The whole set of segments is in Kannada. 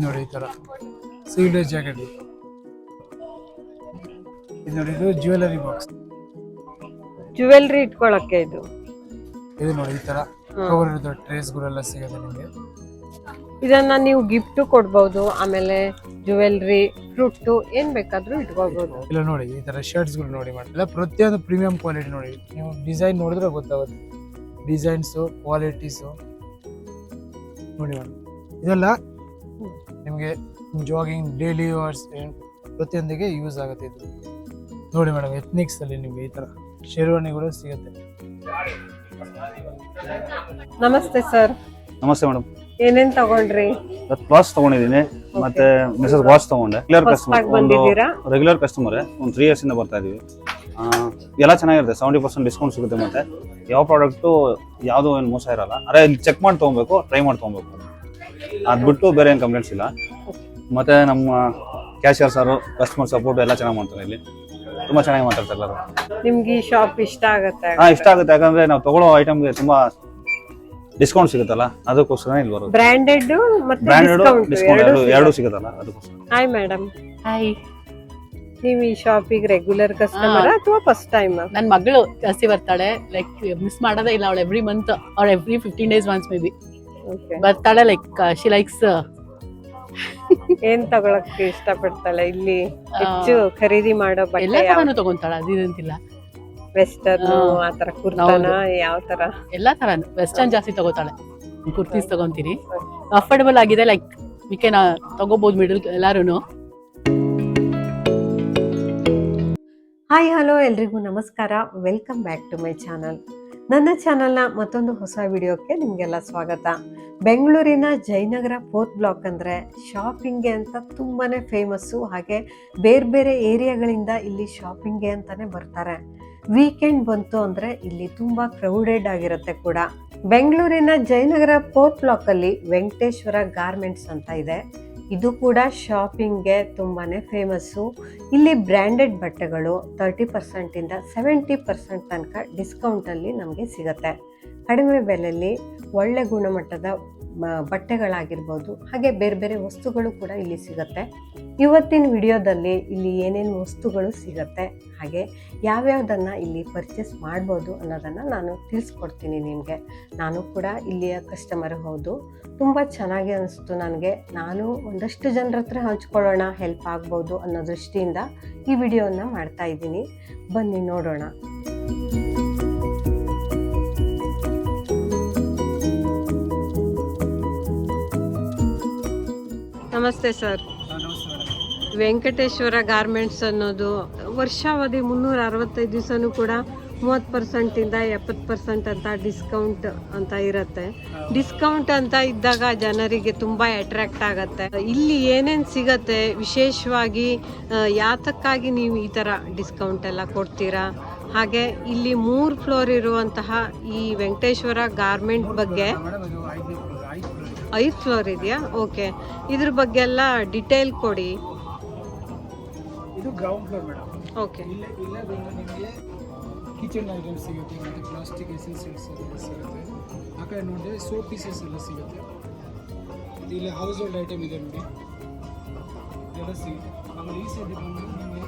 ಇದು ನೋಡಿ ಈ ಥರ. ಸೀಲ್ಡ್ ಜಾಕೆಟ್ ಇದು ನೋಡಿ ಇದು ಜ್ಯುವೆಲರಿ ಬಾಕ್ಸ್ ಜ್ಯುವೆಲ್ರಿ ಇಟ್ಕೊಳಕ್ಕೆ ಇದು. ಇದು ನೋಡಿ ಈ ಥರ. ಕವರ್ ಇರೋದು ಟ್ರೇಸ್ಗಳೆಲ್ಲ ಸಿಗುತ್ತೆ ನಿಮಗೆ. ಇದನ್ನ ನೀವು ಗಿಫ್ಟ್ ಕೊಡ್ಬೋದು ಆಮೇಲೆ ಜ್ಯುವೆಲ್ರಿ ಫ್ರೂಟ್ ಏನ್ ಬೇಕಾದ್ರೂ ಇಟ್ಕೋಬಹುದು ಇಲ್ಲ ನೋಡಿ ಈ ತರ ಶರ್ಟ್ಸ್ಗಳು ನೋಡಿ ಮಾಡಿ. ಇಲ್ಲ ಪ್ರತಿಯೊಂದು ಪ್ರೀಮಿಯಂ ಕ್ವಾಲಿಟಿ ನೋಡಿ. ನೀವು ಡಿಸೈನ್ ನೋಡಿದ್ರೆ ಗೊತ್ತಾಗುತ್ತೆ. ಡಿಸೈನ್ಸು ಕ್ವಾಲಿಟೀಸು ನೋಡಿ ಮೇಡಮ್ ಇದೆಲ್ಲ ನಿಮಗೆ ಜಾಗಿಂಗ್ ಡೈಲಿ ಯೂರ್ಸ್ ಪ್ರತಿಯೊಂದಿಗೆ ಯೂಸ್ ಆಗುತ್ತೆ ಇದು. ನೋಡಿ ಮೇಡಮ್ ಎತ್ನಿಕ್ಸಲ್ಲಿ ನಿಮಗೆ ಈ ತರ ಕೂಡ ಸಿಗುತ್ತೆ. ನಮಸ್ತೆ ಸರ್ ನಮಸ್ತೆ ಮೇಡಮ್ ಏನೇನ್ ತಗೊಂಡ್ರಿ? ವಾಚ್ ತಗೊಂಡಿದ್ದೀನಿ. ಮತ್ತೆ ಮಿಸಸ್ ವಾಚ್ ತಗೊಂಡೆ. ರೆಗ್ಯುಲರ್ ಕಸ್ಟಮರ್ ಒಂದು ರೆಗ್ಯುಲರ್ ಕಸ್ಟಮರ್ ಒಂದು ತ್ರೀ ಇಯರ್ಸ್ ಇಂದ ಬರ್ತಾ ಇದ್ದೀವಿ ಆ, ಎಲ್ಲ ಚೆನ್ನಾಗಿರುತ್ತೆ. ಸೆವೆಂಟಿ ಪರ್ಸೆಂಟ್ ಡಿಸ್ಕೌಂಟ್ ಸಿಗುತ್ತೆ ಮತ್ತೆ. ಯಾವ ಪ್ರಾಡಕ್ಟು ಯಾವುದು ಏನು ಮೋಸ ಇರಲ್ಲ. ಅರೆ ಇಲ್ಲಿ ಚೆಕ್ ಮಾಡಿ ತೊಗೊಬೇಕು ಟ್ರೈ ಮಾಡಿ ತೊಗೊಬೇಕು. ಅದು ಬಿಟ್ಟು ಬೇರೆ ಏನು ಕಂಪ್ಲೇಂಟ್ಸ್ ಇಲ್ಲ. ಮತ್ತೆ ನಮ್ಮ ಕ್ಯಾಶಿಯರ್ ಸಾರು ಕಸ್ಟಮರ್ ಸಪೋರ್ಟ್ ಎಲ್ಲ ಚೆನ್ನಾಗಿ ಮಾಡ್ತಾರೆ ಇಲ್ಲಿ. ತುಂಬಾ ಚೆನ್ನಾಗಿ ಮಾತಾಡ್ತಾರೆ ಎಲ್ಲರೂ. ನಿಮ್ಗೆ ಈ ಶಾಪ್ ಇಷ್ಟ ಆಗುತ್ತೆ ಹಾ ಇಷ್ಟ ಆಗುತ್ತೆ. ಯಾಕಂದ್ರೆ ನಾವು ತಗೊಳ್ಳೋ ಐಟಮ್ಗೆ ತುಂಬಾ ಡಿಸ್ಕೌಂಟ್ ಸಿಗುತ್ತಲ್ಲ ಅದಕ್ಕೋಸ್ಕರ ಇಲ್ಲಿ ಬರೋದು. ಬ್ರಾಂಡೆಡ್ ಮತ್ತೆ ಬ್ರ್ಯಾಂಡೆಡ್ ಡಿಸ್ಕೌಂಟ್ ಡಿಸ್ಕೌಂಟ್ ಎರಡು ಎರಡು ಸಿಗುತ್ತಲ್ಲ ಅದಕ್ಕೋಸ್ಕರ. ಹಾಯ್ ಮೇಡಮ್ ಹಾಯ್ ನೀವು ಈ ಶಾಪಿಗೆ ರೆಗ್ಯುಲರ್ ಕಸ್ಟಮರ್ ಅಥವಾ ಫಸ್ಟ್ ಟೈಮ್ ನನ್ನ ಮಗಳು ಜಾಸ್ತಿ ಬರ್ತಾಳೆ ಲೈಕ್ ಮಿಸ್ ಮಾಡೋದೇ ಇಲ್ಲ ಅವಳು ಎವ್ರಿ ಮಂತ್ ಅವ್ರ every fifteen days once may be ಬರ್ತಾಳೆ ಲೈಕ್ ಶಿ ಲೈಕ್ಸ್ ಏನ್ ತಗೊಳಕ್ ಇಷ್ಟ ಪಡ್ತಾಳೆ ಇಲ್ಲಿ ಹೆಚ್ಚು ಖರೀದಿ ಮಾಡೋ ಎಲ್ಲ ಬಟ್ಟೆ ತರಾನು ತಗೊಂತಾಳೆ ಅದು ಇದಂತಿಲ್ಲ ವೆಸ್ಟರ್ನ್ ಆ ತರ ಕುರ್ತಾನ ಯಾವ ತರ? ಎಲ್ಲಾ ತರ ವೆಸ್ಟರ್ನ್ ಜಾಸ್ತಿ ತಗೋತಾಳೆ ಕುರ್ತೀಸ್ ತಗೊಂತೀನಿ ಅಫೋರ್ಡಬಲ್ ಆಗಿದೆ ಲೈಕ್ ವಿಕೆ ನಾ ತಗೋಬಹುದು ಮಿಡಲ್ ಎಲ್ಲಾರು ಹಾಯ್ ಹಲೋ ಎಲ್ರಿಗೂ ನಮಸ್ಕಾರ. Welcome back to my channel ನನ್ನ ಚಾನಲ್ನ ಮತ್ತೊಂದು ಹೊಸ ವಿಡಿಯೋಕ್ಕೆ ನಿಮಗೆಲ್ಲ ಸ್ವಾಗತ. ಬೆಂಗಳೂರಿನ ಜಯನಗರ ಫೋರ್ತ್ ಬ್ಲಾಕ್ ಅಂದರೆ ಶಾಪಿಂಗ್ಗೆ ಅಂತ ತುಂಬಾ ಫೇಮಸ್ಸು ಹಾಗೆ ಬೇರೆ ಬೇರೆ ಏರಿಯಾಗಳಿಂದ ಇಲ್ಲಿ ಶಾಪಿಂಗ್ಗೆ ಅಂತಲೇ ಬರ್ತಾರೆ. ವೀಕೆಂಡ್ ಬಂತು ಅಂದರೆ ಇಲ್ಲಿ ತುಂಬ ಕ್ರೌಡೆಡ್ ಆಗಿರುತ್ತೆ ಕೂಡ. ಬೆಂಗಳೂರಿನ ಜಯನಗರ ಫೋರ್ತ್ ಬ್ಲಾಕಲ್ಲಿ ವೆಂಕಟೇಶ್ವರ ಗಾರ್ಮೆಂಟ್ಸ್ ಅಂತ ಇದೆ. ಇದು ಕೂಡ ಶಾಪಿಂಗ್ಗೆ ತುಂಬಾ ಫೇಮಸ್ಸು ಇಲ್ಲಿ ಬ್ರ್ಯಾಂಡೆಡ್ ಬಟ್ಟೆಗಳು ತರ್ಟಿ ಪರ್ಸೆಂಟಿಂದ ಸೆವೆಂಟಿ ಪರ್ಸೆಂಟ್ ತನಕ ಡಿಸ್ಕೌಂಟಲ್ಲಿ ನಮಗೆ ಸಿಗುತ್ತೆ. ಕಡಿಮೆ ಬೆಲೆಯಲ್ಲಿ ಒಳ್ಳೆ ಗುಣಮಟ್ಟದ ಬಟ್ಟೆಗಳಾಗಿರ್ಬೋದು, ಹಾಗೆ ಬೇರೆ ಬೇರೆ ವಸ್ತುಗಳು ಕೂಡ ಇಲ್ಲಿ ಸಿಗುತ್ತೆ. ಇವತ್ತಿನ ವಿಡಿಯೋದಲ್ಲಿ ಇಲ್ಲಿ ಏನೇನು ವಸ್ತುಗಳು ಸಿಗುತ್ತೆ, ಹಾಗೆ ಯಾವ್ಯಾವುದನ್ನು ಇಲ್ಲಿ ಪರ್ಚೇಸ್ ಮಾಡ್ಬೋದು ಅನ್ನೋದನ್ನು ನಾನು ತಿಳಿಸ್ಕೊಡ್ತೀನಿ ನಿಮಗೆ. ನಾನು ಕೂಡ ಇಲ್ಲಿಯ ಕಸ್ಟಮರ್ ಹೌದು. ತುಂಬ ಚೆನ್ನಾಗಿ ಅನಿಸ್ತು ನನಗೆ. ನಾನು ಒಂದಷ್ಟು ಜನರ ಹತ್ರ ಹಂಚ್ಕೊಳ್ಳೋಣ ಹೆಲ್ಪ್ ಆಗ್ಬೋದು ಅನ್ನೋ ದೃಷ್ಟಿಯಿಂದ ಈ ವಿಡಿಯೋನ ಮಾಡ್ತಾ ಇದ್ದೀನಿ. ಬನ್ನಿ ನೋಡೋಣ. ನಮಸ್ತೆ ಸರ್. ವೆಂಕಟೇಶ್ವರ ಗಾರ್ಮೆಂಟ್ಸ್ ಅನ್ನೋದು ವರ್ಷಾವಧಿ ಮುನ್ನೂರ ಅರವತ್ತೈದು ದಿವಸನೂ ಕೂಡ ಮೂವತ್ತು ಪರ್ಸೆಂಟಿಂದ ಎಪ್ಪತ್ತು ಪರ್ಸೆಂಟ್ ಅಂತ ಡಿಸ್ಕೌಂಟ್ ಅಂತ ಇರುತ್ತೆ. ಡಿಸ್ಕೌಂಟ್ ಅಂತ ಇದ್ದಾಗ ಜನರಿಗೆ ತುಂಬ ಅಟ್ರಾಕ್ಟ್ ಆಗತ್ತೆ. ಇಲ್ಲಿ ಏನೇನು ಸಿಗತ್ತೆ? ವಿಶೇಷವಾಗಿ ಯಾತಕ್ಕಾಗಿ ನೀವು ಈ ಥರ ಡಿಸ್ಕೌಂಟ್ ಎಲ್ಲ ಕೊಡ್ತೀರಾ? ಹಾಗೆ ಇಲ್ಲಿ ಮೂರು ಫ್ಲೋರ್ ಇರುವಂತಹ ಈ ವೆಂಕಟೇಶ್ವರ ಗಾರ್ಮೆಂಟ್ ಬಗ್ಗೆ ಐದು ಫ್ಲೋರ್ ಇದೆಯಾ? ಓಕೆ. ಇದ್ರ ಬಗ್ಗೆ ಎಲ್ಲ ಡಿಟೇಲ್ ಕೊಡಿ. ಇದು ಗ್ರೌಂಡ್ ಫ್ಲೋರ್ ಮೇಡಮ್. ಓಕೆ. ಇಲ್ಲ ಇಲ್ಲೇ ನಿಮಗೆ ಕಿಚನ್ ಐಟಮ್ಸ್ ಸಿಗುತ್ತೆ ಮತ್ತು ಪ್ಲಾಸ್ಟಿಕ್ ಎಸೆನ್ಸಿಯಲ್ಸ್ ಎಲ್ಲ ಸಿಗುತ್ತೆ. ಆ ಕಡೆ ನೋಡಿದ್ರೆ ಸೋಪ್ ಪೀಸಸ್ ಎಲ್ಲ ಸಿಗುತ್ತೆ. ಇಲ್ಲಿ ಹೌಸ್ ಹೋಲ್ಡ್ ಐಟಮ್ ಇದೆ ನೋಡಿ ಎಲ್ಲ ಸಿಗುತ್ತೆ. ಆಮೇಲೆ ಈ ಸೈಡ್ ಬಂದು ನಿಮಗೆ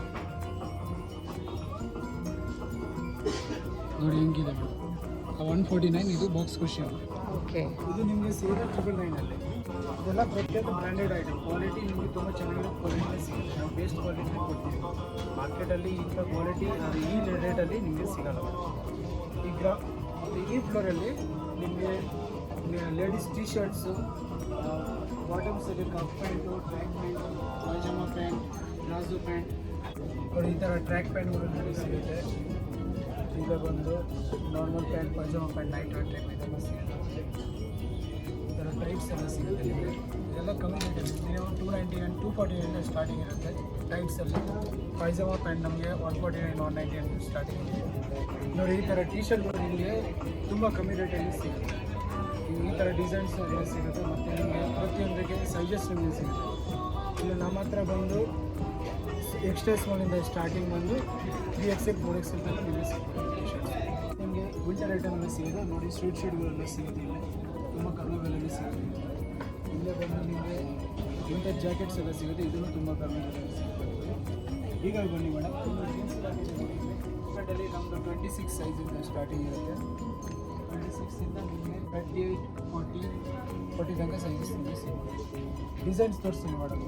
ನೋಡಿ ಹೆಂಗಿದೆ ಮೇಡಮ್. ಒನ್ ಫೋರ್ಟಿ ನೈನ್ ಇದು ಬಾಕ್ಸ್ ಖುಷಿ ಓಕೆ. ಇದು ನಿಮಗೆ ಸಿಗುತ್ತೆ ಟ್ರಿಪಲ್ ನೈನಲ್ಲಿ ಇದೆಲ್ಲ ಪ್ರತಿಯೊಂದು ಬ್ರ್ಯಾಂಡೆಡ್ ಐಟಮ್ ಕ್ವಾಲಿಟಿ ನಿಮಗೆ ತುಂಬ ಚೆನ್ನಾಗಿರೋ ಕ್ವಾಲಿಟಿನೇ ಸಿಗುತ್ತೆ. ನಾವು ಬೇಸ್ಟ್ ಕ್ವಾಲಿಟಿನೇ ಕೊಡ್ತೀವಿ. ಮಾರ್ಕೆಟಲ್ಲಿ ಇಂಥ ಕ್ವಾಲಿಟಿ ಈ ರೇಟಲ್ಲಿ ನಿಮಗೆ ಸಿಗಲ್ಲ. ಈಗ ಈ ಫ್ಲೋರಲ್ಲಿ ನಿಮಗೆ ladies T shirts ಬಾಟಮ್ಸಲ್ಲಿ cup pant track pant pyjama pant palazzo pant ಈ ಥರ ಟ್ರ್ಯಾಕ್ ಪ್ಯಾಂಟ್ಗಳು ಸಿಗುತ್ತೆ. ಬಂದು normal pant pyjama pant night type ಇದೆಲ್ಲ ಸಿಗುತ್ತೆ ಈ ಥರ ಟೈಟ್ಸ್ ಎಲ್ಲ ಸಿಗುತ್ತೆ ನಿಮಗೆ. ಇದೆಲ್ಲ ಕಮ್ಮಿ ರೇಟಲ್ಲಿ minimum two ninety nine two forty nine starting ಇರುತ್ತೆ ಟೈಟ್ಸಲ್ಲಿ ಪೈಜಾಮ ಪ್ಯಾಂಟ್ ನಮಗೆ one forty nine one ninety nine starting ಇದೆ. ನೋಡಿ, ಈ ಥರ ಟೀ ಶರ್ಟ್ಗಳು ನಿಮಗೆ ತುಂಬ ಕಮ್ಮಿ ರೇಟಲ್ಲಿ ಸಿಗುತ್ತೆ. ಈ- ಥರ ಡಿಸೈನ್ಸ್ ಸಿಗುತ್ತೆ ಮತ್ತು ನಿಮಗೆ ಪ್ರತಿಯೊಂದಕ್ಕೆ ಸೈಜಸ್ ನಿಮಗೆ ಸಿಗುತ್ತೆ. ಇಲ್ಲಿ ನಮ್ಮ ಹತ್ರ ಬಂದು ಎಕ್ಸ್ಟ್ರಾ ಸ್ಮಾಲಿಂದ ಸ್ಟಾರ್ಟಿಂಗ್ ಬಂದು ತ್ರೀ ಎಕ್ಸೆಲ್ ಫೋರ್ ಎಕ್ಸೆಲ್ ತನಕ ನಿಮಗೆ ಸಿಗುತ್ತೆ. ಟಿ ಶರ್ಟ್ಸ್ ನಿಮಗೆ ಐಟಮ್ ಎಲ್ಲ ಸಿಗುತ್ತೆ ನೋಡಿ ಸ್ವೀಟ್ ಶೀಟ್ಗಳೆಲ್ಲ ಸಿಗುತ್ತೆ ಇಲ್ಲಿ ತುಂಬ ಕಡಿಮೆ ಬೆಲೆಯಲ್ಲಿ ಸಿಗುತ್ತೆ ಇಲ್ಲೇ ಬಂದು ನಿಮಗೆ ವಿಂಟರ್ ಜಾಕೆಟ್ಸ್ ಎಲ್ಲ ಸಿಗುತ್ತೆ, ಇದನ್ನು ತುಂಬ ಕಮ್ಮಿ ಬೆಲೆಯಲ್ಲಿ ಸಿಗುತ್ತೆ ಈಗ ಬನ್ನಿ ಮೇಡಮ್ ಪ್ಯಾಂಟಲ್ಲಿ ನಮ್ಮದು ಟ್ವೆಂಟಿ ಸಿಕ್ಸ್ ಸೈಜಿಂದ ಸ್ಟಾರ್ಟಿಂಗ್ ಇರುತ್ತೆ. ಟ್ವೆಂಟಿ ಸಿಕ್ಸಿಂದ ನಿಮಗೆ ತರ್ಟಿ ಏಯ್ಟ್ ಫೋರ್ಟಿ ಫೋರ್ಟಿ ತನಕ ಸೈಜಸ್ ಸಿಗುತ್ತೆ. ಡಿಸೈನ್ಸ್ ತೋರಿಸ್ತೀನಿ ಮೇಡಮ್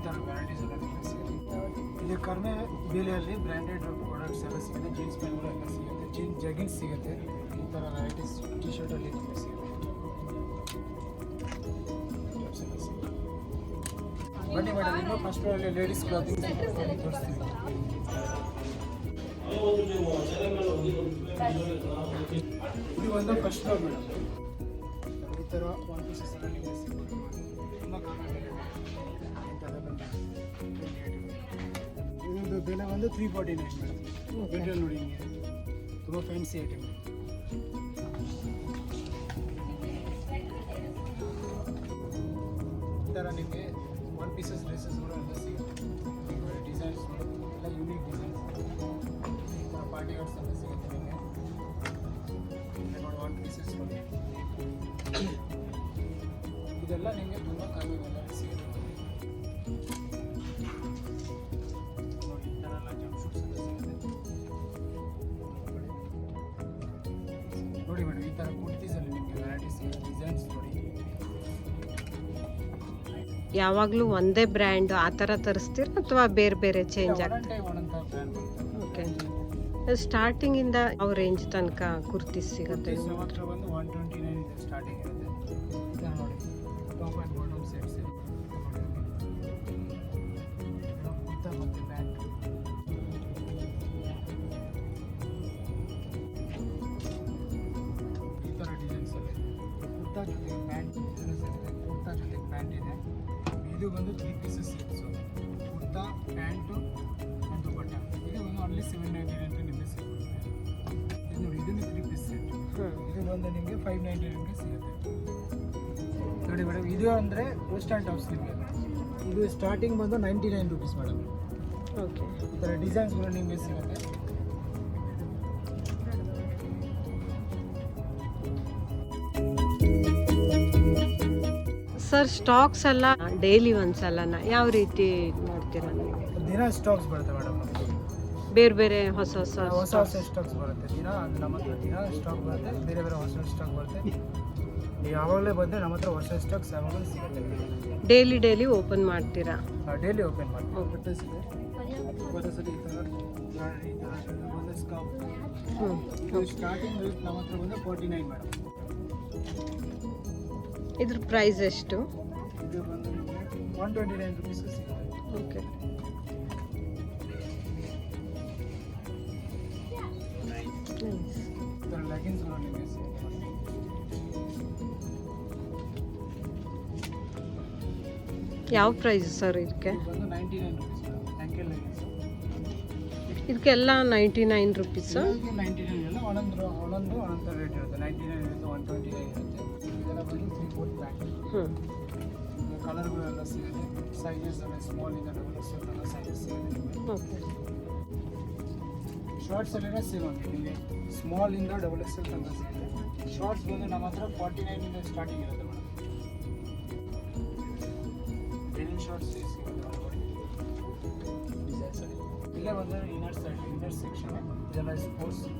ಈ ಥರ ವೆರೈಟೀಸ್ ಎಲ್ಲ ನಿಮಗೆ ಸಿಗುತ್ತೆ ಇಲ್ಲಿ ಕಡಿಮೆ ಬೆಲೆಯಲ್ಲಿ ಬ್ರ್ಯಾಂಡೆಡ್ ಪ್ರಾಡಕ್ಟ್ಸ್ ಎಲ್ಲ ಸಿಗುತ್ತೆ ಜೀನ್ಸ್ ಪ್ಯಾಂಟ್ಗಳು ಎಲ್ಲ ಸಿಗುತ್ತೆ ಜೀನ್ಸ್ ಜಗಿನ್ಸ್ ಸಿಗುತ್ತೆ ಈ ಥರ ವೆರೈಟೀಸ್ ಟಿ ಶರ್ಟಲ್ಲಿ ನಿಮಗೆ ಸಿಗುತ್ತೆ Tops ಎಲ್ಲ ಸಿಗುತ್ತೆ. ಬನ್ನಿ ಮೇಡಮ್ ಇನ್ನು ಫಸ್ಟ್ ಅಲ್ಲಿ ಲೇಡೀಸ್ ಕ್ಲಾತಿಂಗ್ ತೋರಿಸ್ತೀನಿ ಇದು ಒಂದು ಫಸ್ಟ್ ಫ್ಲೋರ್ ಮೇಡಮ್ ಈ ಥರ ಒನ್ ಪೀಸಸ್ ಎಲ್ಲ ನಿಮಗೆ ಸಿಗುತ್ತೆ ತುಂಬ ಕಮ್ಮಿ ಬೆಲೆ ಇಂಥದ್ದು ಬಂದು ಇದೊಂದು ಬೆಲೆ ಬಂದು ತ್ರೀ ಫಾರ್ಟಿ ನೈನ್ ಮೇಡಮ್ ನೋಡಿ ಹಿಂಗೆ. ತುಂಬ ಫ್ಯಾನ್ಸಿ ಐಟಮ್ ಈ ಥರ ನಿಮಗೆ ಒನ್ ಪೀಸಸ್ ಡ್ರೆಸ್ಸಸ್ಗಳು ಎಲ್ಲ ಸಿಗುತ್ತೆ. ಡಿಸೈನ್ಸ್ ಎಲ್ಲ ಯೂನಿಕ್ ಡಿಸೈನ್ಸ್ ಪಾರ್ಟಿ ವೇರ್ಸ್ ಎಲ್ಲ ಸಿಗುತ್ತೆ ನಿಮಗೆ. ಒನ್ ಪೀಸಸ್ ಇದೆಲ್ಲ ನಿಮಗೆ ತುಂಬ ಕಮ್ಮಿ ಬೆಲೆಯಲ್ಲಿ ಥರ ಕುರ್ತೀಸಲ್ಲಿ ನಿಮಗೆ ವೆರೈಟೀಸ್ ಡಿಸೈನ್ಸ್ ನೋಡಿ. ಯಾವಾಗಲೂ ಒಂದೇ ಬ್ರ್ಯಾಂಡ್ ಆ ಥರ ತರಿಸ್ತೀರ ಅಥವಾ ಬೇರೆ ಬೇರೆ ಚೇಂಜ್ ಆಗ್ತದೆ ಓಕೆ ಸ್ಟಾರ್ಟಿಂಗಿಂದ ಅವ್ರ ರೇಂಜ್ ತನಕ ಕುರ್ತೀಸ್ ಸಿಗುತ್ತೆ ಒನ್ ಟ್ವೆಂಟಿ ನೈನ್ ಇದೆ ಸ್ಟಾರ್ಟಿಂಗ್ ಕುರ್ತಾ ಜೊತೆಗೆ ಪ್ಯಾಂಟ್ ಕುರ್ತಾ ಜೊತೆಗೆ ಪ್ಯಾಂಟ್ ಇದೆ. ಇದು ಬಂದು three pieces sets kurta pant ಒಂದು ಬಟ್ಟೆ. ಇದು ಒಂದು ಅಲ್ಲಿ ಸೆವೆನ್ ನೈಂಟಿ ನೈನ್ಗೆ ನಿಮಗೆ ಸಿಗುತ್ತೆ. ಇದು ನೋಡಿ ಇದನ್ನು ತ್ರೀ ಪೀಸ್ ಸೆಟ್ ಇದು ಬಂದು ನಿಮಗೆ ಫೈವ್ ನೈಂಟಿ ನೈನ್ಗೆ ಸಿಗುತ್ತೆ. ನೋಡಿ ಮೇಡಮ್ ಇದು ಅಂದರೆ ವೆಸ್ಟರ್ನ್ ಟಾಪ್ಸ್ ನಿಮಗೆ ಇದು ಸ್ಟಾರ್ಟಿಂಗ್ ಬಂದು ninety nine rupees madam okay ಈ ಥರ ಕೂಡ ನಿಮಗೆ ಸಿಗುತ್ತೆ. ಸರ್ ಸ್ಟಾಕ್ಸ್ ಎಲ್ಲ ಡೈಲಿ ಒಂದ್ಸಲನ ಯಾವ ರೀತಿ ನೋಡ್ತೀರಾ ನೀವು? ದಿನ ಸ್ಟಾಕ್ಸ್ ಬರುತ್ತೆ ಮೇಡಮ್ ಬೇರೆ ಬೇರೆ ಹೊಸ ಹೊಸ ಹೊಸ ಹೊಸ ಸ್ಟಾಕ್ಸ್ ಬರುತ್ತೆ. ದಿನ ನಮ್ಮ ಹತ್ರ ದಿನ ಸ್ಟಾಕ್ ಬರುತ್ತೆ ಬೇರೆ ಬೇರೆ ಹೊಸ ಸ್ಟಾಕ್ ಬರುತ್ತೆ. ಯಾವಾಗಲೇ ಬಂದರೆ ನಮ್ಮ ಹತ್ರ ಹೊಸ ಸ್ಟಾಕ್ಸ್ ಯಾವಾಗಲೂ ಸಿಗುತ್ತೆ ಡೈಲಿ ಡೈಲಿ ಓಪನ್ ಮಾಡ್ತೀರಾ? ಡೈಲಿ ಓಪನ್ ಮಾಡ್ತೀವಿ. ಬಟ್ಟಸ್ ಇದೆ ಬಟ್ಟಸಲ್ಲಿ ಈ ಥರ ಈ ಥರ ಒಂದು ಸ್ಕಾಪ್ ಸ್ಟಾರ್ಟಿಂಗ್ ರೇಟ್ ನಮ್ಮ ಹತ್ರ ಬಂದರೆ ಫೋರ್ಟಿ ನೈನ್ ಮೇಡಮ್ ಇದ್ರ ಪ್ರೈಸ್ ಎಷ್ಟು? ಇದು ಬಂದು one twenty nine rupees okay ಯಾವ ಪ್ರೈಸ್ ಸರ್ ಇದಕ್ಕೆ? ಇದಕ್ಕೆಲ್ಲ ninety nine rupees ninety nine ಎಲ್ಲ ಒಂದೊಂದು ಒಂದೊಂದು ಒಂದೊಂದು ರೇಟ್ ಇರುತ್ತೆ. ನೈಂಟಿ ನೈನ್ ಇರುತ್ತೆ ಒನ್ ಟ್ವೆಂಟಿ ನೈನ್ ಇರುತ್ತೆ. ಇದೆಲ್ಲ ಬಂದು ತ್ರೀ ಫೋರ್ತ್ ಪ್ಯಾಂಟ್ ಹ್ಞೂ ಕಲರ್ಗಳೆಲ್ಲ ಸಿಗುತ್ತೆ ಸೈಜಸ್ ಎಲ್ಲ ಸ್ಮಾಲ್ ಇಂದ ಡಬಲ್ ಎಕ್ಸ್ ಎಲ್ಲ ಸೈಜಸ್ ಸಿಗುತ್ತೆ ನಿಮಗೆ ಓಕೆ ಶಾರ್ಟ್ಸ್ ಎಲ್ಲ ಸೇಮ್ ಆಗಿ ನಿಮಗೆ ಸ್ಮಾಲ್ ಇಂದ ಡಬಲ್ ಎಕ್ಸ್ ಎಲ್ ತನಕ ಸಿಗುತ್ತೆ ಶಾರ್ಟ್ಸ್ ಬಂದು ನಮ್ಮ ಹತ್ರ ಫಾರ್ಟಿ ನೈನ್ ಇಂದ ಸ್ಟಾರ್ಟಿಂಗ್ ಇರುತ್ತೆ ಮೇಡಮ್ ಡೆನಿಮ್ ಶಾರ್ಟ್ಸ್ ಸಿಗುತ್ತೆ ಡಿಸೈನ್ಸ್ ಅಲ್ಲಿ ಇಲ್ಲೇ ಬಂದು ಇನ್ನರ್ ಸೈಡ್ ಇನ್ನರ್ ಸೆಕ್ಷನ್ ಇದೆಲ್ಲ ಸ್ಪೋರ್ಟ್ಸ್ ಇದೆ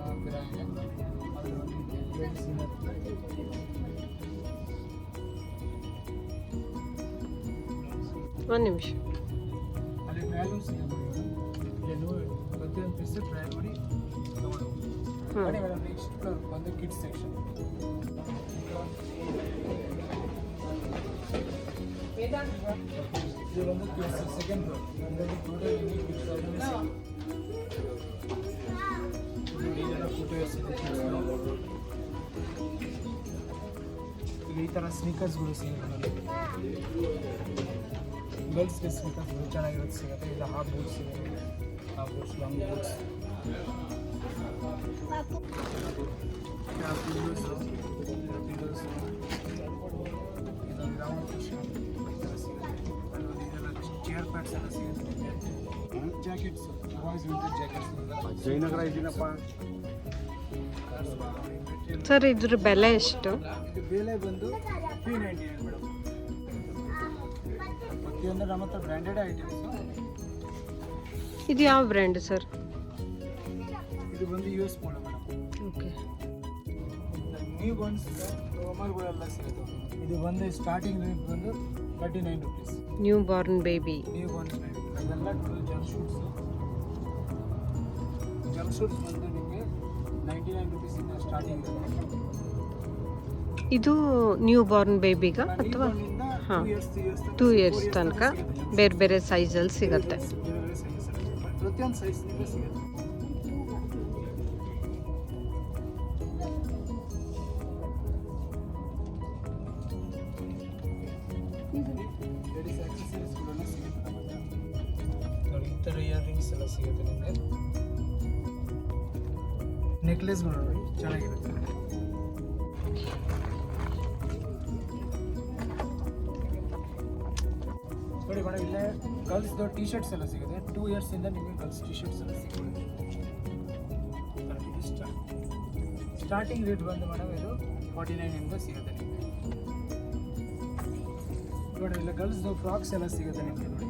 ಮೇಡಮ್ ನೆಕ್ಸ್ಟ್ ಬಂದು ಕಿಡ್ಸ್ ಸೆಕ್ಷನ್ ಇದು ಬಂದು ಕಿಡ್ಸ್ ಸೆಕೆಂಡ್ ಫ್ಲೋರ್ ಇದರಲ್ಲಿ ಟೋಟಲ್ ನಿಮಗೆ ಕಿಡ್ಸ್ ನೋಡಿ ಇದೆಲ್ಲ ಫುಟ್ವೇರ್ಸ್ ಇದೆ kids ದು. ಇಲ್ಲಿ ಈ ಥರ ಸ್ನೀಕರ್ಸ್ಗಳು ಸಿಗುತ್ತೆ ಗರ್ಲ್ಸ್ಗೆ ಸ್ನೀಕರ್ಸ್ಗಳು ಚೆನ್ನಾಗಿರೋದು ಸಿಗುತ್ತೆ ಇದು ಹಾಫ್ ಬೂಟ್ಸ್ ಸಿಗುತ್ತೆ half boots long boots pillows pillows ಇದೊಂದು ರೌಂಡ್ ಕುಷನ್ ಸಿಗುತ್ತೆ ಅಲ್ಲೊಂದು ಇದೆಲ್ಲ ಚೇರ್ ಪ್ಯಾಡ್ಸ್ ಎಲ್ಲ ಸಿಗುತ್ತೆ jackets boys winter jackets Jayanagar ಇದೀನಪ್ಪ sir ಇದ್ರ ಬೆಲೆ ಎಷ್ಟು ಇದು ಬೆಲೆ ಬಂದು ತ್ರೀ ನೈಂಟಿ ನೈನ್ ಮೇಡಮ್ ಪ್ರತಿಯೊಂದು ನಮ್ಮ ಹತ್ರ ಬ್ರ್ಯಾಂಡೆಡ್ ಐಟಮ್ಸ್ ಇದು ಯಾವ ಬ್ರ್ಯಾಂಡ್ ಸರ್ ಇದು ಬಂದು U S model okay new ಸಿಗುತ್ತೆ. ಇದು ಬಂದು ಸ್ಟಾರ್ಟಿಂಗ್ ರೇಟ್ ಬಂದು thirty nine rupees new born baby new ಅದೆಲ್ಲ ಜಂಪ್ ಶೂಟ್ಸ್ ಜಂಪ್ ಶೂಟ್ಸ್ ಬಂದು ನಿಮಗೆ ನೈಂಟಿ ನೈನ್ ರುಪೀಸಿಂದ ಸ್ಟಾರ್ಟಿಂಗ್ ಇದು ನ್ಯೂ ಬಾರ್ನ್ ಬೇಬಿಗ ಅಥವಾ ಹಾ. ಟೂ ಇಯರ್ಸ್ ತನಕ ಬೇರೆ ಬೇರೆ ಸೈಜಲ್ಲಿ ಸಿಗತ್ತೆ ಪ್ರತಿಯೊಂದು ಸೈಜ್ ನಿಮಗೆ ಸಿಗುತ್ತೆ ಲೇಡೀಸ್ ಆಕ್ಸೆಸರೀಸ್ ಕೂಡ ಸಿಗುತ್ತೆ ನಮ್ಮ ಹತ್ರ. ನೋಡಿ ಈ ಥರ ಇಯರ್ ರಿಂಗ್ಸ್ ಎಲ್ಲ ಸಿಗುತ್ತೆ ನಿಮಗೆ ನೆಕ್ಲೆಸ್ಗಳು ನೋಡಿ ಚೆನ್ನಾಗಿರುತ್ತೆ ಗರ್ಲ್ಸ್ದು ಟಿ ಶರ್ಟ್ಸ್ ಎಲ್ಲ ಸಿಗುತ್ತೆ. ಟೂ ಇಯರ್ಸಿಂದ ನಿಮಗೆ ಗರ್ಲ್ಸ್ ಟಿ ಶರ್ಟ್ಸ್ ಎಲ್ಲ ಸಿಗುತ್ತೆ. ಇಷ್ಟ ಸ್ಟಾರ್ಟಿಂಗ್ ರೇಟ್ ಬಂದು ಮೇಡಮ್ ಇದು ಫಾರ್ಟಿ ನೈನಿಂದ ಸಿಗುತ್ತೆ ನಿಮಗೆ. ನೋಡಿ ಇಲ್ಲ ಗರ್ಲ್ಸ್ದು ಫ್ರಾಕ್ಸ್ ಎಲ್ಲ ಸಿಗುತ್ತೆ ನಿಮಗೆ ನೋಡಿ.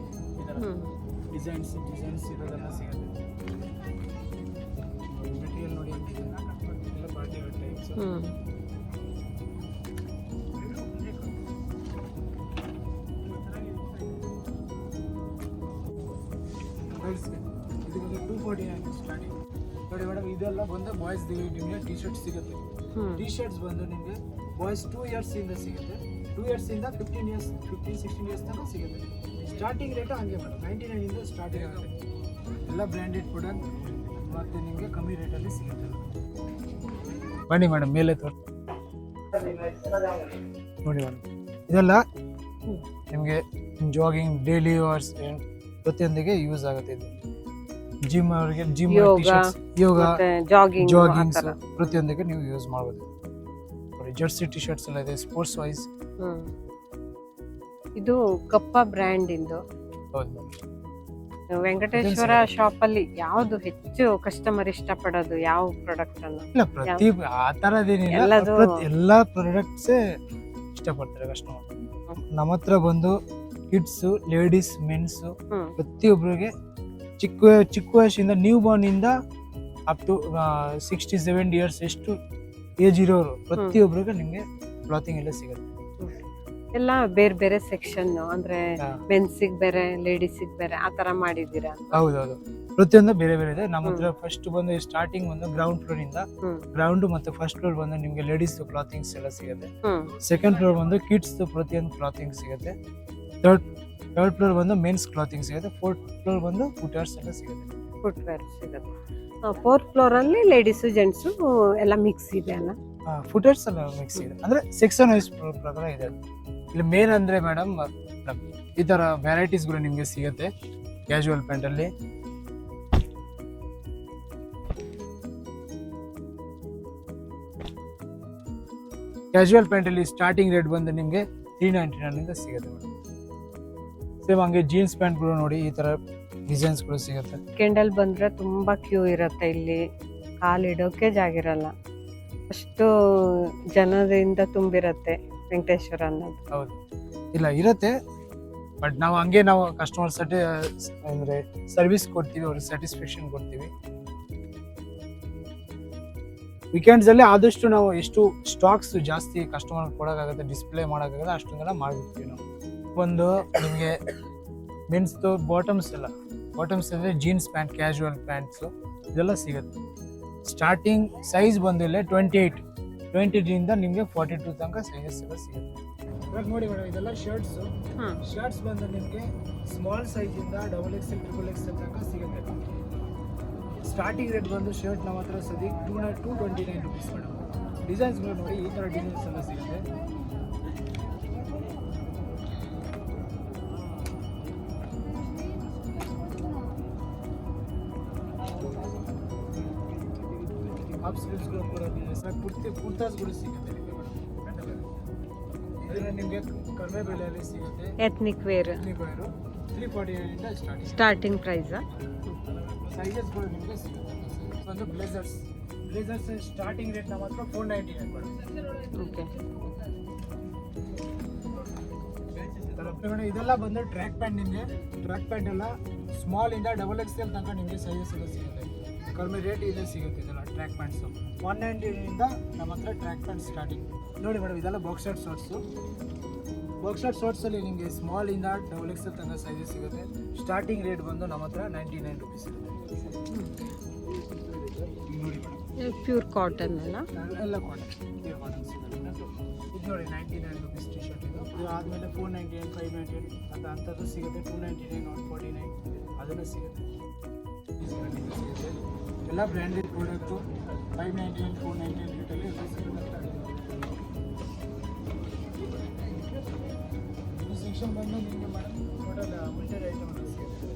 ಡಿಸೈನ್ಸ್ ಡಿಸೈನ್ಸ್ ಇರೋದೆಲ್ಲ ಸಿಗುತ್ತೆ. ಮೆಟೀರಿಯಲ್ ನೋಡಿ ಎಲ್ಲ ಪಾರ್ಟಿ ವೇರ್ ಟೈಪ್ಸ್ ಇದೆಲ್ಲ ಬಂದು ಬಾಯ್ಸ್ ನಿಮಗೆ ಟಿ ಶರ್ಟ್ ಸಿಗುತ್ತೆ. ಟಿ ಶರ್ಟ್ಸ್ ಬಂದು ನಿಮಗೆ ಬಾಯ್ಸ್ ಟೂ ಇಯರ್ಸಿಂದ ಸಿಗುತ್ತೆ. Two ಇಯರ್ಸಿಂದ fifteen years fifteen sixteen years ತನಕ ಸಿಗುತ್ತೆ. ಸ್ಟಾರ್ಟಿಂಗ್ ರೇಟ್ ಹಂಗೆ ಮೇಡಮ್ ನೈಂಟಿ ಇಂದ ಸ್ಟಾರ್ಟಿಂಗ್ ಆಗುತ್ತೆ ಎಲ್ಲ ಬ್ರ್ಯಾಂಡೆಡ್ ಕೂಡ ಮತ್ತು ನಿಮಗೆ ಕಮ್ಮಿ ರೇಟಲ್ಲಿ ಸಿಗುತ್ತೆ. ಬನ್ನಿ ಮೇಡಮ್ ಮೇಲೆ ತೋರ್ ನೋಡಿ ಮೇಡಮ್ ಇದೆಲ್ಲ ನಿಮಗೆ ಜಾಗಿಂಗ್ ಡೈಲಿ ಅವರ್ಸ್ ಪ್ರತಿಯೊಂದಿಗೆ ಯೂಸ್ ಆಗುತ್ತೆ ಇದು. ಜಿಮ್ ಅವರಿಗೆ ಜಿಮ್ ಯೋಗ, ಯೋಗ ಜಾಗಿಂಗ್ ಜಾಗಿಂಗ್ಸ್ ಪ್ರತಿಯೊಂದಕ್ಕೆ ನೀವು ಯೂಸ್ ಮಾಡಬಹುದು ಜರ್ಸಿ ಟಿ ಶರ್ಟ್ಸ್ ಎಲ್ಲ ಇದೆ ಸ್ಪೋರ್ಟ್ಸ್ ವೈಸ್ ಇದು ಕಪ್ಪ ಬ್ರ್ಯಾಂಡ್ ಇಂದು. ಹೌದು. ವೆಂಕಟೇಶ್ವರ ಅಲ್ಲಿ ಯಾವ್ದು ಹೆಚ್ಚು ಕಸ್ಟಮರ್ ಇಷ್ಟಪಡೋದು? ಯಾವ ಪ್ರಾಡಕ್ಟ್ ಅನ್ನು? ಇಲ್ಲ ಪ್ರತಿ ಆ ಥರದ್ದೇನಿಲ್ಲ ಎಲ್ಲದು- ಪ್ರತಿ ಎಲ್ಲ ಪ್ರಾಡಕ್ಟ್ಸೇ ಇಷ್ಟಪಡ್ತಾರೆ ಕಸ್ಟಮರ್ ನಮ್ಮ ಹತ್ರ ಬಂದು ಕಿಡ್ಸ್ ಲೇಡೀಸ್ ಮೆನ್ಸ್ ಹ್ಮ್. ಪ್ರತಿಯೊಬ್ಬರಿಗೆ ಚಿಕ್ಕ ಚಿಕ್ಕ ವಯಸ್ಸಿಂದ ನ್ಯೂ ಬಾರ್ನ್ ಇಂದ up to sixty seven years ಎಷ್ಟು ಏಜ್ ಇರೋರು ಪ್ರತಿಯೊಬ್ಬರಿಗೂ ನಿಮಗೆ ಕ್ಲಾತಿಂಗ್ ಎಲ್ಲ ಸಿಗುತ್ತೆ. ಎಲ್ಲ ಬೇರೆ ಬೇರೆ ಸೆಕ್ಷನ್ ಅಂದ್ರೆ ಮೆನ್ಸಿಗೆ ಬೇರೆ ಲೇಡೀಸಿಗೆ ಬೇರೆ ಆ ತರ ಮಾಡಿದ್ದೀರಾ? ಹೌದೌದು. ಪ್ರತಿಯೊಂದು ಬೇರೆ ಬೇರೆ ಇದೆ. ನಮ್ಮ ಹತ್ರ ಫಸ್ಟ್ ಬಂದು ಸ್ಟಾರ್ಟಿಂಗ್ ಬಂದು ಗ್ರೌಂಡ್ ಫ್ಲೋರ್ ಇಂದ ಗ್ರೌಂಡ್ ಮತ್ತೆ ಫಸ್ಟ್ ಫ್ಲೋರ್ ಬಂದು ನಿಮಗೆ ಲೇಡೀಸ್ ಕ್ಲಾತಿಂಗ್ಸ್ ಎಲ್ಲ ಸಿಗುತ್ತೆ. ಸೆಕೆಂಡ್ ಫ್ಲೋರ್ ಬಂದು ಕಿಡ್ಸ್ ಪ್ರತಿಯೊಂದು ಕ್ಲಾತಿಂಗ್ ಸಿಗುತ್ತೆ. ಥರ್ಡ್ ಥರ್ಡ್ ಫ್ಲೋರ್ ಬಂದು ಮೆನ್ಸ್ ಕ್ಲಾತಿಂಗ್ ಸಿಗುತ್ತೆ. ಫೋರ್ತ್ ಫ್ಲೋರ್ ಬಂದು ಫುಟರ್ಸ್ ಎಲ್ಲ ಸಿಗುತ್ತೆ. ಫುಟ್ವೇರ್ ಸಿಗುತ್ತೆ. ಫೋರ್ತ್ ಫ್ಲೋರ್ ಅಲ್ಲಿ ಲೇಡೀಸು ಜೆಂಟ್ಸು ಎಲ್ಲ ಮಿಕ್ಸ್ ಇದೆ ಅಲ್ಲ? ಫುಟರ್ಸ್ ಎಲ್ಲ ಮಿಕ್ಸ್ ಇದೆ. ಅಂದ್ರೆ ಸೆಕ್ಷನ್ ವೈಸ್ ಪ್ರಕಾರ ಇದೆ. ಇಲ್ಲಿ ಮೇನ್ ಅಂದ್ರೆ ಮೇಡಮ್ ಈ ತರ ವೆರೈಟೀಸ್ಗಳು ನಿಮಗೆ ಸಿಗುತ್ತೆ. ಕ್ಯಾಶುವಲ್ ಪ್ಯಾಂಟ್ ಅಲ್ಲಿ. ಕ್ಯಾಶುವಲ್ ಪ್ಯಾಂಟಲ್ಲಿ ಸ್ಟಾರ್ಟಿಂಗ್ ರೇಟ್ ಬಂದು ನಿಮಗೆ ತ್ರೀ ನೈಂಟಿ ನೈನಿಂದ ಸಿಗುತ್ತೆ ಮೇಡಮ್ ಸೇಮ್ ಹಂಗೆ ಜೀನ್ಸ್ ಪ್ಯಾಂಟ್ಗಳು ನೋಡಿ ಈ ಥರ ಡಿಸೈನ್ಸ್ಗಳು ಸಿಗುತ್ತೆ. ಕೆಂಡಲ್ ಬಂದ್ರೆ ತುಂಬಾ ಕ್ಯೂ ಇರುತ್ತೆ ಇಲ್ಲಿ. ಕಾಲಿಡೋಕೆ ಜಾಗಿರಲ್ಲ ಅಷ್ಟು ಜನದಿಂದ ತುಂಬಿರತ್ತೆ ವೆಂಕಟೇಶ್ವರ ಅನ್ನೋದು. ಹೌದು. ಇಲ್ಲ ಇರುತ್ತೆ. ಬಟ್ ನಾವು ಹಂಗೆ ನಾವು ಕಸ್ಟಮರ್ ಸಟಿ ಅಂದರೆ ಸರ್ವಿಸ್ ಕೊಡ್ತೀವಿ ಅವ್ರಿಗೆ ಸ್ಯಾಟಿಸ್ಫ್ಯಾಕ್ಷನ್ ಕೊಡ್ತೀವಿ. ವೀಕೆಂಡ್ಸಲ್ಲಿ ಆದಷ್ಟು ನಾವು ಎಷ್ಟು ಸ್ಟಾಕ್ಸ್ ಜಾಸ್ತಿ ಕಸ್ಟಮರ್ ಕೊಡೋಕ್ಕಾಗುತ್ತೆ ಡಿಸ್ಪ್ಲೇ ಮಾಡೋಕ್ಕಾಗುತ್ತೆ ಅಷ್ಟೊಂದೆಲ್ಲ ಮಾಡಿಬಿಡ್ತೀವಿ ನಾವು. ಒಂದು ನಿಮಗೆ ಮೆನ್ಸ್ದು ಬಾಟಮ್ಸ್ ಎಲ್ಲ ಬಾಟಮ್ಸ್ ಅಂದರೆ ಜೀನ್ಸ್ ಪ್ಯಾಂಟ್ ಕ್ಯಾಶುವಲ್ ಪ್ಯಾಂಟ್ಸು ಇದೆಲ್ಲ ಸಿಗುತ್ತೆ. ಸ್ಟಾರ್ಟಿಂಗ್ ಸೈಜ್ ಬಂದಿಲ್ಲ ಟ್ವೆಂಟಿ ಏಯ್ಟ್ ಟ್ವೆಂಟಿದಿಂದ ನಿಮಗೆ ಫಾರ್ಟಿ ಟು ತನಕ ಸೈಜಸ್ ಎಲ್ಲ ಸಿಗುತ್ತೆ. ಇವಾಗ ನೋಡಿ ಮೇಡಮ್ ಇದೆಲ್ಲ ಶರ್ಟ್ಸು ಶರ್ಟ್ಸ್ ಬಂದು ನಿಮಗೆ small ಸೈಜಿಂದ double X L triple X L ತನಕ ಸಿಗುತ್ತೆ. ಸ್ಟಾರ್ಟಿಂಗ್ ರೇಟ್ ಬಂದು ಶರ್ಟ್ ನಮ್ಮ ಹತ್ರ ಸದಿ two two twenty nine rupees madam ಡಿಸೈನ್ಸ್ಗಳು ನೋಡಿ ಈ ಥರ ಡಿಸೈನ್ಸ್ ಎಲ್ಲ ಸಿಗುತ್ತೆ. ಸ್ಲೀವ್ಸ್ಗಳು ಕೂಡ ಇದೆ ಕುರ್ತಿ ಕುರ್ತಾಸ್ಗಳು ಸಿಗುತ್ತೆ ಇದನ್ನು ನಿಮಗೆ ಕಡಿಮೆ ಬೆಲೆಯಲ್ಲಿ ಸಿಗುತ್ತೆ. Ethnic wear wire three forty starting starting price ಸೈಜಸ್ಗಳು ನಿಮಗೆ ಸಿಗುತ್ತೆ. ಒಂದು ಬ್ಲೇಸರ್ಸ್ ಬ್ಲೇಸರ್ಸ್ ಸ್ಟಾರ್ಟಿಂಗ್ ರೇಟ್ ನಮ್ಮ ಹತ್ರ ಫೋರ್ ನೈಂಟಿ ನೈನ್ ಓಕೆ ಇದೆಲ್ಲ ಬಂದು ಟ್ರ್ಯಾಕ್ ಪ್ಯಾಂಟ್ ನಿಮಗೆ. ಟ್ರ್ಯಾಕ್ ಪ್ಯಾಂಟ್ ಎಲ್ಲ ಸ್ಮಾಲ್ ಇಂದ ಡಬಲ್ ಎಕ್ಸ್ ಎಲ್ ತನಕ ನಿಮಗೆ ಸೈಜಸ್ ಎಲ್ಲ ಸಿಗುತ್ತೆ. ಕಡಿಮೆ ರೇಟ್ ಇದೆ ಸಿಗುತ್ತೆ ಇದೆಲ್ಲ ಟ್ರ್ಯಾಕ್ ಪ್ಯಾಂಟ್ಸು ಒನ್ ನೈಂಟಿನಿಂದ ನಮ್ಮ ಹತ್ರ ಟ್ರ್ಯಾಕ್ ಪ್ಯಾಂಟ್ ಸ್ಟಾರ್ಟಿಂಗ್ ನೋಡಿ ಮೇಡಮ್ ಇದೆಲ್ಲ box shirt shirts box shirt ಶರ್ಟ್ಸಲ್ಲಿ ನಿಮಗೆ ಸ್ಮಾಲ್ ಇಂದ ಡಬಲ್ ಎಕ್ಸ್ ತನಕ ಸೈಜಸ್ ಸಿಗುತ್ತೆ. ಸ್ಟಾರ್ಟಿಂಗ್ ರೇಟ್ ಬಂದು ನಮ್ಮ ಹತ್ರ ನೈಂಟಿ ನೈನ್ ರುಪೀಸ್ ಇರುತ್ತೆ ಪ್ಯೂರ್ ಕಾಟನ್ ಎಲ್ಲ ಎಲ್ಲ ಕಾಟನ್ ಪ್ಯೂರ್ ಕಾಟನ್ ಸಿಗುತ್ತೆ ಇದು ನೋಡಿ ninety nine rupees T shirt ಇದು. ಇದು ಆದಮೇಲೆ four ninety nine five ninety nine ಅದು ಅಂಥದ್ದು ಸಿಗುತ್ತೆ. Two ninety nine one forty nine ಅದನ್ನು ಸಿಗುತ್ತೆ ಸಿಗುತ್ತೆ. ಎಲ್ಲ branded product five ninety nine four ninety ರೇಟಲ್ಲಿ ಎಲ್ಲ ಸಿಗುತ್ತೆ ಈ ಸೆಕ್ಷನ್ ಬಂದು ನಿಮಗೆ ಟೋಟಲ್ ವಿಂಟರ್ ಐಟಮ್ ಸಿಗುತ್ತೆ.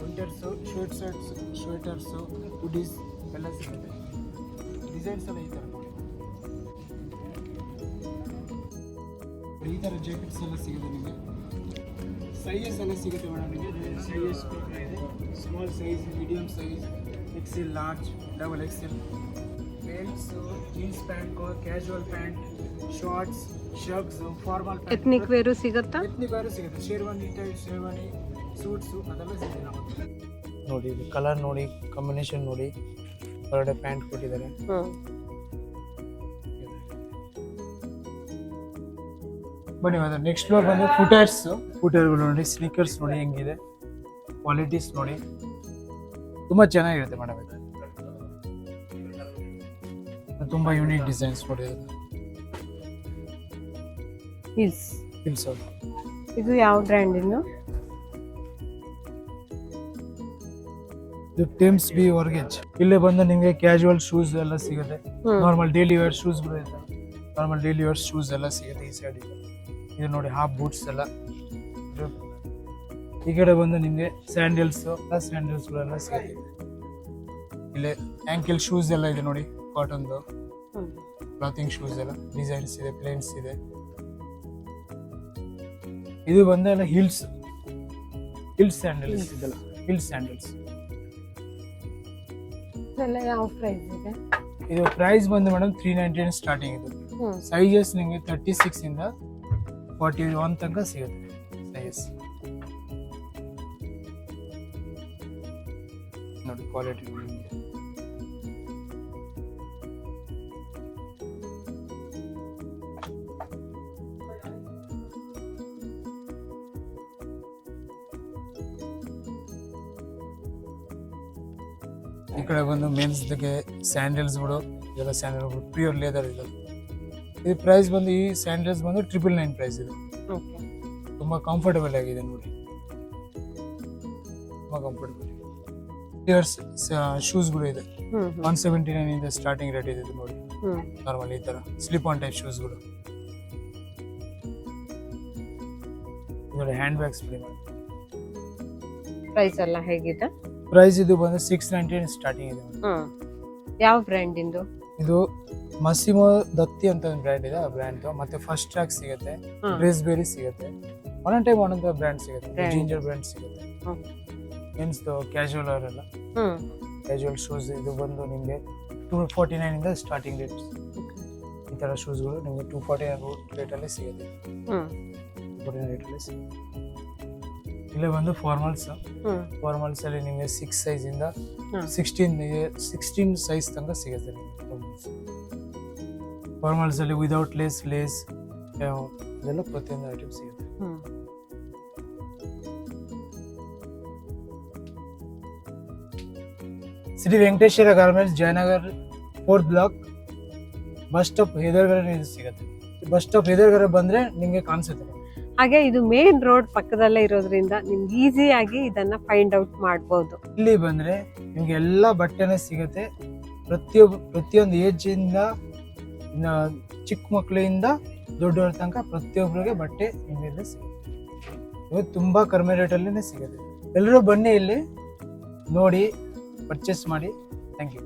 Winters shirt shirts sweaters hoodies ಎಲ್ಲ ಸಿಗುತ್ತೆ. ಡಿಸೈನ್ಸ್ ಎಲ್ಲ ಈ ಥರ ನೋಡಿ. ಈ ಥರ ಜಾಕೆಟ್ಸ್ ಎಲ್ಲ ಸಿಗುತ್ತೆ ನಿಮಗೆ. ಸೈಜಸ್ ಎಲ್ಲ ಸಿಗುತ್ತೆ ಮೇಡಮ್ ನಿಮಗೆ. ಸೈಜಸ್ ಇದೆ. Small size medium size XL large double XL pants jeans pant casual pant shorts shirts formal ethnic wear ಸಿಗುತ್ತಾ? ಎತ್ನಿಕ್ ವೇರು ಸಿಗುತ್ತೆ. ಶೇರ್ವಾನಿ ಟೈಪ್ ಶೇರ್ವಾನಿ ಸೂಟ್ಸು ಅದೆಲ್ಲ ಸಿಗುತ್ತೆ ನಮ್ಮ ನೋಡಿ ಇದು ಕಲರ್ ನೋಡಿ ಕಾಂಬಿನೇಷನ್ ನೋಡಿ ಹೊರಗಡೆ ಪ್ಯಾಂಟ್ ಕೊಟ್ಟಿದ್ದಾರೆ. ಹ್ಮ್ ಬನ್ನಿ ಮತ್ತೆ ನೆಕ್ಸ್ಟ್ ಫ್ಲೋರ್ ಬಂದು ಫುಟರ್ಸ್ ಫುಟರ್ಗಳು ನೋಡಿ ಸ್ನೀಕರ್ಸ್ ನೋಡಿ ಹೆಂಗಿದೆ? ಕ್ವಾಲಿಟೀಸ್ ನೋಡಿ. ತುಂಬಾ ಚೆನ್ನಾಗಿರುತ್ತೆ ಮೇಡಮ್ ಇದು. ತುಂಬಾ ಯೂನಿಕ್ ಡಿಸೈನ್ಸ್ ನೋಡಿ ಇಸ್ ಹಿಲ್ಸ್ ಇದು ಯಾವ ಬ್ರ್ಯಾಂಡಿಂದು ಇದು? ಟೇಮ್ಸ್ ಬಿ ವರ್ಗೇಜ್ ಇಲ್ಲೇ ಬಂದು ನಿಮಗೆ ಕ್ಯಾಶುವಲ್ ಶೂಸ್ ಎಲ್ಲ ಸಿಗುತ್ತೆ. Normal daily wear shoes normal daily wear shoes ಎಲ್ಲ ಸಿಗುತ್ತೆ ಈ ಸೈಡ್ ಇದು ನೋಡಿ ಹಾಫ್ ಬೂಟ್ಸ್ ಎಲ್ಲ. ಈ ಕಡೆ ಬಂದು ನಿಮಗೆ ಸ್ಯಾಂಡಲ್ಸ್ ಸ್ಯಾಂಡಲ್ಸ್ಗಳೆಲ್ಲ ಸಿಗುತ್ತೆ ಇಲ್ಲಿ ಆ್ಯಂಕಲ್ ಶೂಸ್ ಎಲ್ಲ ಇದೆ ನೋಡಿ ಕಾಟನ್ದು ಕ್ಲಾತಿಂಗ್ ಶೂಸ್ ಎಲ್ಲ ಡಿಸೈನ್ಸ್ ಇದೆ ಪ್ಲೇನ್ಸ್ ಇದೆ. ಇದು ಬಂದು ಎಲ್ಲ ಹಿಲ್ಸ್ ಹಿಲ್ಸ್ ಸ್ಯಾಂಡಲ್ಸ್ ಇದೆಲ್ಲ. ಹಿಲ್ಸ್ ಸ್ಯಾಂಡಲ್ಸ್ ಇದು? ಪ್ರೈಸ್ ಬಂದು madam three ninety nine starting ಇದು ಸೈಜಸ್ ನಿಮಗೆ ತರ್ಟಿ ಸಿಕ್ಸ್ ಇಂದ ಫಾರ್ಟಿ ಒನ್ ತನಕ ಸಿಗುತ್ತೆ. ಸೈಜಸ್ ನೋಡಿ ಕ್ವಾಲಿಟಿ ಈ ಕಡೆ ಬಂದು ಮೆನ್ಸ್ಗೆ ಸ್ಯಾಂಡಲ್ಸ್ಗಳು ಇದೆಲ್ಲ ಸ್ಯಾಂಡಲ್ಗಳು ಪ್ಯೂರ್ ಲೇದರ್ ಇದೆ. ಇದು ಪ್ರೈಸ್ ಬಂದು ಈ ಸ್ಯಾಂಡಲ್ಸ್ ಬಂದು ಟ್ರಿಪಲ್ ನೈನ್ ಪ್ರೈಸ್ ಇದೆ. ತುಂಬ ಕಂಫರ್ಟಬಲ್ ಆಗಿದೆ ನೋಡಿ. ತುಂಬ ಕಂಫರ್ಟಬಲ್ ಇಯರ್ಸ್ ಶೂಸ್ಗಳು ಇದೆ. ಒನ್ ಸೆವೆಂಟಿ ನೈನ್ ಇಂದ ಸ್ಟಾರ್ಟಿಂಗ್ ರೇಟ್ ಇದೆ ಇದು ನೋಡಿ ನಾರ್ಮಲ್ ಈ ತರ. ಸ್ಲಿಪ್ ಆನ್ ಟೈಪ್ ಶೂಸ್ಗಳು ನೋಡಿ ಹ್ಯಾಂಡ್ ಬ್ಯಾಗ್ಸ್ ಪ್ರೈಸ್ ಎಲ್ಲ ಹೇಗಿದೆ? ಪ್ರೈಸ್ ಇದು ಬಂದು ಸಿಕ್ಸ್ ನೈಂಟಿ ಸ್ಟಾರ್ಟಿಂಗ್ ಇದೆ ಯಾವ ಯಾವ ಬ್ರ್ಯಾಂಡಿಂದು ಇದು? ಮಸಿಮೋ ದತ್ತಿ ಅಂತ ಒಂದು ಬ್ರ್ಯಾಂಡ್ ಇದೆ ಆ ಬ್ರ್ಯಾಂಡ್ ಮತ್ತೆ ಫಸ್ಟ್ ಟ್ರ್ಯಾಕ್ ಸಿಗುತ್ತೆ. ಡ್ರೆಸ್ ಬೇರೆ ಸಿಗುತ್ತೆ. ಒಂದೊಂದು ಟೈಮ್ ಒಂದೊಂದು ಬ್ರ್ಯಾಂಡ್ ಸಿಗುತ್ತೆ. ಜಿಂಜರ್ ಬ್ರ್ಯಾಂಡ್ ಸಿಗುತ್ತೆ. ಮೀನ್ಸ್ ಕ್ಯಾಶುವಲ್ ಅವರೆಲ್ಲ ಕ್ಯಾಶುವಲ್ ಶೂಸ್ ಇದು ಬಂದು ನಿಮಗೆ ಟೂ ಫಾರ್ಟಿ ಇಂದ ಸ್ಟಾರ್ಟಿಂಗ್ ರೇಟ್ ಈ ಥರ ಶೂಸ್ಗಳು ನಿಮಗೆ ಟೂ ಫಾರ್ಟಿ ನೈನ್ ರೇಟಲ್ಲಿ ಸಿಗುತ್ತೆ. ಫಾರ್ಟಿ ನೈನ್ ಇಲ್ಲೇ ಬಂದು ಫಾರ್ಮಲ್ಸ್ ಫಾರ್ಮಲ್ಸ್ ಅಲ್ಲಿ ನಿಮಗೆ ಸಿಕ್ಸ್ ಸೈಜ್ ಇಂದ. ಸಿಕ್ಸ್ಟೀನ್ ಸಿಕ್ಸ್ಟೀನ್ ಸೈಜ್ ತನಕ ಸಿಗುತ್ತೆ ನಿಮಗೆ ಫಾರ್ಮಲ್ಸ್ ಫಾರ್ಮಲ್ಸ್ ಅಲ್ಲಿ ವಿದೌಟ್ ಲೇಸ್ ಲೇಸ್ ಇದೆಲ್ಲ ಪ್ರತಿಯೊಂದು ಐಟಮ್ ಸಿಗುತ್ತೆ. Shri Venkateshwara garments Jayanagar fourth block. Bus stop ಹೆದರ್ಗಡೆ ಇದು ಸಿಗುತ್ತೆ. ಬಸ್ ಸ್ಟಾಪ್ ಹೆದರ್ಗಡೆ ಬಂದ್ರೆ ನಿಮಗೆ ಕಾಣಿಸುತ್ತೆ. ಹಾಗೆ ಇದು ಮೇನ್ ರೋಡ್ ಪಕ್ಕದಲ್ಲೇ ಇರೋದ್ರಿಂದ ನಿಮ್ಗೆ ಈಸಿಯಾಗಿ ಇದನ್ನ ಫೈಂಡ್ ಔಟ್ ಮಾಡ್ಬೋದು. ಇಲ್ಲಿ ಬಂದ್ರೆ ನಿಮ್ಗೆ ಎಲ್ಲ ಬಟ್ಟೆನೇ ಸಿಗುತ್ತೆ. ಪ್ರತಿಯೊಬ್ಬ ಪ್ರತಿಯೊಂದು ಏಜ್ ಇಂದ ಚಿಕ್ಕ ಮಕ್ಕಳಿಂದ ದೊಡ್ಡವರ ತನಕ ಪ್ರತಿಯೊಬ್ಬರಿಗೆ ಬಟ್ಟೆ ನಿಮಗೆ ಸಿಗುತ್ತೆ. ಇದು ತುಂಬಾ ಕಡಿಮೆ ರೇಟಲ್ಲೇ ಸಿಗುತ್ತೆ. ಎಲ್ಲರೂ ಬನ್ನಿ ಇಲ್ಲಿ. ನೋಡಿ ಪರ್ಚೇಸ್ ಮಾಡಿ. Thank you